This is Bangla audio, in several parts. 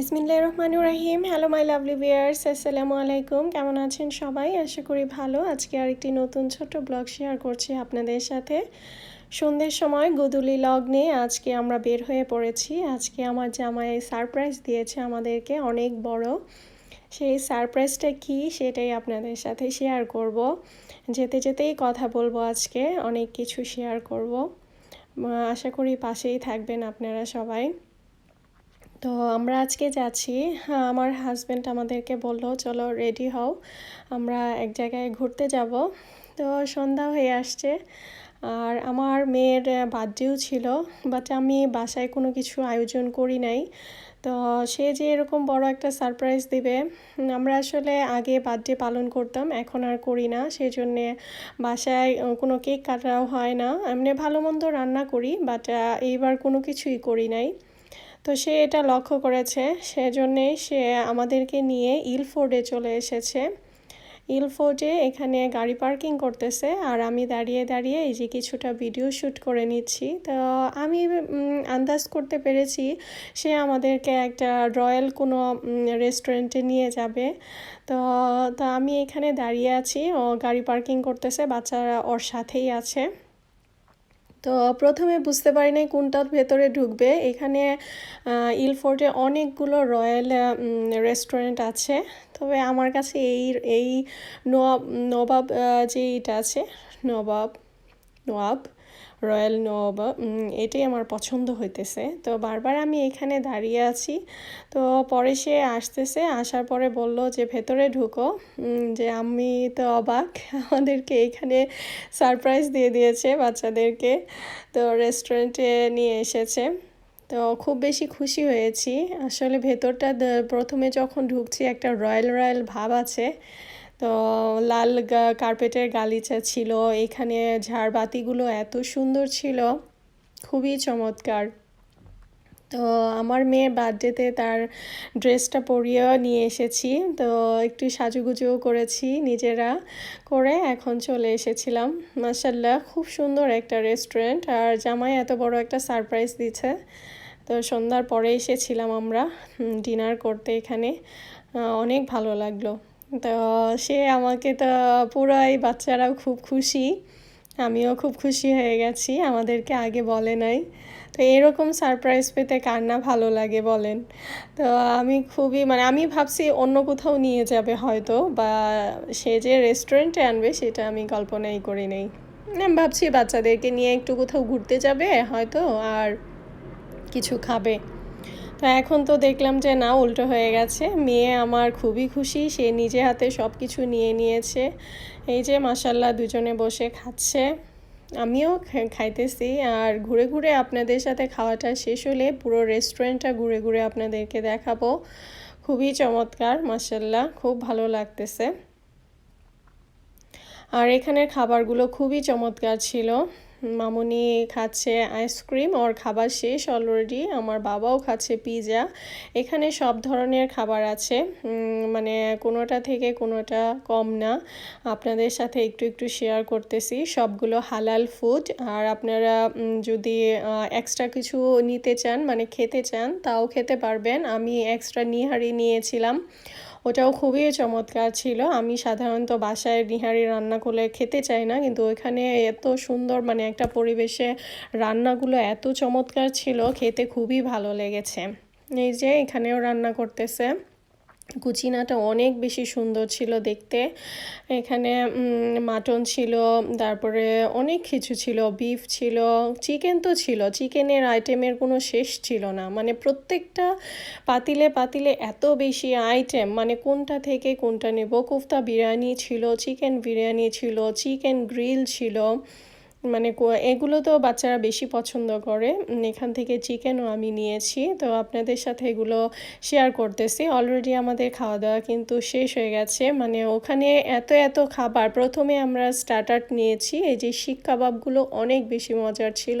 বিসমিল্লাহ রহমানুর রাহিম। হ্যালো মাই লাভলি ভিয়ার্স আসসালামু আলাইকুম। কেমন আছেন সবাই? আশা করি ভালো। আজকে আরেকটি নতুন ছোট ব্লগ শেয়ার করছি আপনাদের সাথে। সন্ধ্যের সময় গুদুলি লগ্নে আজকে আমরা বের হয়ে পড়েছি। আজকে আমার জামাই সারপ্রাইজ দিয়েছে আমাদেরকে, অনেক বড়। সেই সারপ্রাইজটা কি সেটাই আপনাদের সাথে শেয়ার করব। যেতে যেতেই কথা বলব আজকে, অনেক কিছু শেয়ার করব। আশা করি পাশেই থাকবেন আপনারা সবাই। তো আমরা আজকে যাচ্ছি। হ্যাঁ আমার হাজব্যান্ড আমাদেরকে বলল, চলো রেডি হও, আমরা এক জায়গায় ঘুরতে যাব। তো সন্ধ্যা হয়ে আসছে। আর আমার মেয়ের বার্থডেও ছিল বাট আমি বাসায় কোনো কিছু আয়োজন করি নাই। তো সে যে এরকম বড় একটা সারপ্রাইজ দেবে, আমরা আসলে আগে বার্থডে পালন করতাম, এখন আর করি না। সেই জন্যে বাসায় কোনো কেক কাটাও হয় না। এমনি ভালো মন্দ রান্না করি বাট এইবার কোনো কিছুই করি নাই। তো সে এটা লক্ষ্য করেছে, সেজন্যেই সে আমাদেরকে নিয়ে ইলফোর্ডে চলে এসেছে। ইলফোর্ডে এখানে গাড়ি পার্কিং করতেছে, আর আমি দাঁড়িয়ে দাঁড়িয়ে এই যে কিছুটা ভিডিও শ্যুট করে নিচ্ছি। তো আমি আন্দাজ করতে পেরেছি সে আমাদেরকে একটা রয়্যাল কোনো রেস্টুরেন্টে নিয়ে যাবে। তো তো আমি এখানে দাঁড়িয়ে আছি, ও গাড়ি পার্কিং করতেছে, বাচ্চারা ওর সাথেই আছে। তো প্রথমে বুঝতে পারি নাই কোনটার ভেতরে ঢুকবে। এখানে ইলফোর্টে অনেকগুলো রয়্যাল রেস্টুরেন্ট আছে। তবে আমার কাছে এই এই নবাব নবাব যে এটা আছে, নবাব নবাব রয়্যাল নবা এটাই আমার পছন্দ হইতেছে। তো বারবার আমি এখানে দাঁড়িয়ে আছি। তো পরে সে আসতেছে, আসার পরে বলল যে, ভেতরে ঢুকো। যে আমি তো অবাক, আমাদেরকে এখানে সারপ্রাইজ দিয়ে দিয়েছে বাচ্চাদেরকে। তো রেস্টুরেন্টে নিয়ে এসেছে। তো খুব বেশি খুশি হয়েছি। আসলে ভেতরটা প্রথমে যখন ঢুকছি একটা রয়্যাল রয়্যাল ভাব আছে। তো লাল কার্পেটের গালিচা ছিল, এখানে ঝাড়বাতিগুলো এত সুন্দর ছিল, খুবই চমৎকার। তো আমার মেয়ের বার্থডেতে তার ড্রেসটা পরিয়েও নিয়ে এসেছি, তো একটু সাজুগুজুও করেছি নিজেরা করে এখন চলে এসেছিলাম। মাসাল্লাহ খুব সুন্দর একটা রেস্টুরেন্ট, আর জামাই এত বড় একটা সারপ্রাইজ দিচ্ছে। তো সন্ধ্যার পরে এসেছিলাম আমরা ডিনার করতে এখানে। অনেক ভালো লাগল। তো সে আমাকে তো পুরাই বাচ্চারাও খুব খুশি, আমিও খুব খুশি হয়ে গেছি, আমাদেরকে আগে বলে নাই। তো এরকম সারপ্রাইজ পেতে কার না ভালো লাগে বলেন। তো আমি খুবই মানে আমি ভাবছি অন্য কোথাও নিয়ে যাবে হয়তো, বা সে যে রেস্টুরেন্টে আনবে সেটা আমি কল্পনাই করি নেই। আমি ভাবছি বাচ্চাদেরকে নিয়ে একটু কোথাও ঘুরতে যাবে হয়তো, আর কিছু খাবে। তো এখন তো দেখলাম যে না, উল্টো হয়ে গেছে। মেয়ে আমার খুবই খুশি, সে নিজে হাতে সব কিছু নিয়ে নিয়েছে। এই যে মাসাল্লাহ দুজনে বসে খাচ্ছে। আমিও খাইতেছি। আর ঘুরে ঘুরে আপনাদের সাথে খাওয়াটা শেষ হলে পুরো রেস্টুরেন্টটা ঘুরে ঘুরে আপনাদেরকে দেখাবো। খুবই চমৎকার মাসাল্লাহ খুব ভালো লাগতেছে। আর এখানের খাবারগুলো খুবই চমৎকার ছিল। মামুনি খাচ্ছে আইসক্রিম, ওর খাবার শেষ অলরেডি আমার বাবাও খাচ্ছে পিৎজা এখানে সব ধরনের খাবার আছে মানে কোনোটা থেকে কোনোটা কম না। আপনাদের সাথে একটু একটু শেয়ার করতেছি, সবগুলো হালাল ফুড আর আপনারা যদি এক্সট্রা কিছু নিতে চান মানে খেতে চান, তাও খেতে পারবেন। আমি এক্সট্রা নিহারি নিয়েছিলাম। ওটাও খুবই চমৎকার ছিল। আমি সাধারণত বাসায় নিহারি রান্না করলে খেতে চাই না, কিন্তু ওইখানে এত সুন্দর মানে একটা পরিবেশে রান্নাগুলো এত চমৎকার ছিল, খেতে খুবই ভালো লেগেছে। এই যে এখানেও রান্না করতেছে। কুচিনাটা অনেক বেশি সুন্দর ছিল দেখতে। এখানে মাটন ছিল, তারপরে অনেক কিছু ছিল বিফ ছিল চিকেন তো ছিল। চিকেনের আইটেমের কোনো শেষ ছিল না। মানে প্রত্যেকটা পাতিলে পাতিলে এত বেশি আইটেম মানে কোনটা থেকে কোনটা নেব? কোফতা বিরিয়ানি ছিল চিকেন বিরিয়ানি ছিল চিকেন গ্রিল ছিল। মানে এগুলো তো বাচ্চারা বেশি পছন্দ করে। এখান থেকে চিকেনও আমি নিয়েছি। তো আপনাদের সাথে এগুলো শেয়ার করতেছি। অলরেডি আমাদের খাওয়া দাওয়া কিন্তু শেষ হয়ে গেছে। মানে ওখানে এত এত খাবার। প্রথমে আমরা স্টার্টার নিয়েছি। এই যে শিক কাবাবগুলো অনেক বেশি মজার ছিল।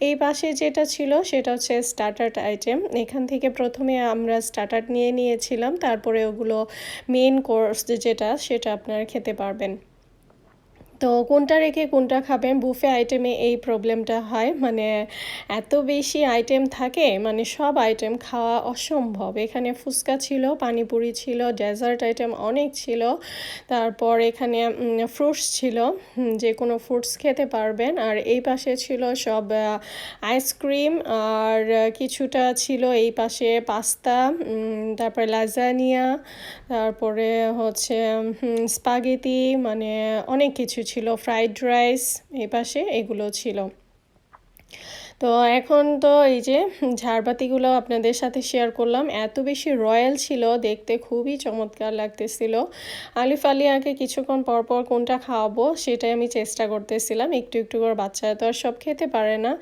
এই পাশে যেটা ছিল, সেটা হচ্ছে স্টার্টার আইটেম এখান থেকে প্রথমে আমরা স্টার্টার নিয়ে নিয়েছিলাম। তারপরে ওগুলো মেন কোর্স যেটা, সেটা আপনারা খেতে পারবেন। তো কোনটা রেখে কোনটা খাবেন? বুফে আইটেমে এই প্রবলেমটা হয়। মানে এত বেশি আইটেম থাকে মানে সব আইটেম খাওয়া অসম্ভব। এখানে ফুচকা ছিল, পানিপুরি ছিল ডেজার্ট আইটেম অনেক ছিল। তারপর এখানে ফ্রুটস ছিল। যে কোনো ফ্রুটস খেতে পারবেন। আর এই পাশে ছিল সব আইসক্রিম আর কিছুটা ছিল এই পাশে পাস্তা তারপরে লাজানিয়া তারপরে হচ্ছে স্পাগেতি মানে অনেক কিছু ছিল ফ্রাইড রাইস এ পাশে এগুলো ছিল। তো এখন তো এই যে ঝাড়বাতিগুলো আপনাদের সাথে শেয়ার করলাম, এত বেশি রয়্যাল ছিল, দেখতে খুবই চমৎকার লাগতেছিল। আলিফ আলিয়াকে কিছুক্ষণ পর পর কোনটা খাওয়াবো সেটাই আমি চেষ্টা করতেছিলাম, একটু একটু করে বাচ্চারা তো আর সব খেতে পারে না।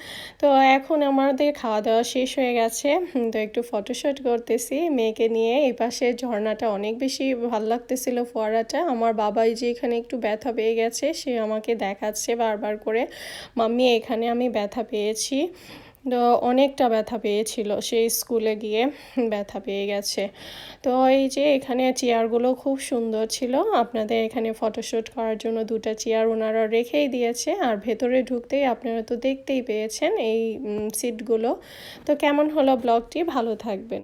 তো এখন আমাদের খাওয়া দাওয়া শেষ হয়ে গেছে তো একটু ফটোশ্যুট করতেছি, মেয়েকে নিয়ে এই পাশে ঝর্ণাটা অনেক বেশি ভালো লাগতেছিল ফোয়ারাটা, আমার বাবাই যে এখানে একটু ব্যথা পেয়ে গেছে সে আমাকে দেখাচ্ছে বারবার করে, মাম্মি, এখানে আমি ব্যথা পেয়েছি। তো অনেকটা ব্যথা পেয়েছিল। সেই স্কুলে গিয়ে ব্যথা পেয়ে গেছে। তো এই যে এখানে চেয়ারগুলো খুব সুন্দর ছিল। আপনাদের এখানে ফটোশ্যুট করার জন্য দুটা চেয়ার ওনারা রেখেই দিয়েছে। আর ভেতরে ঢুকতেই আপনারা তো দেখতেই পেয়েছেন এই সিটগুলো। তো কেমন হলো ব্লগটি? ভালো থাকবেন।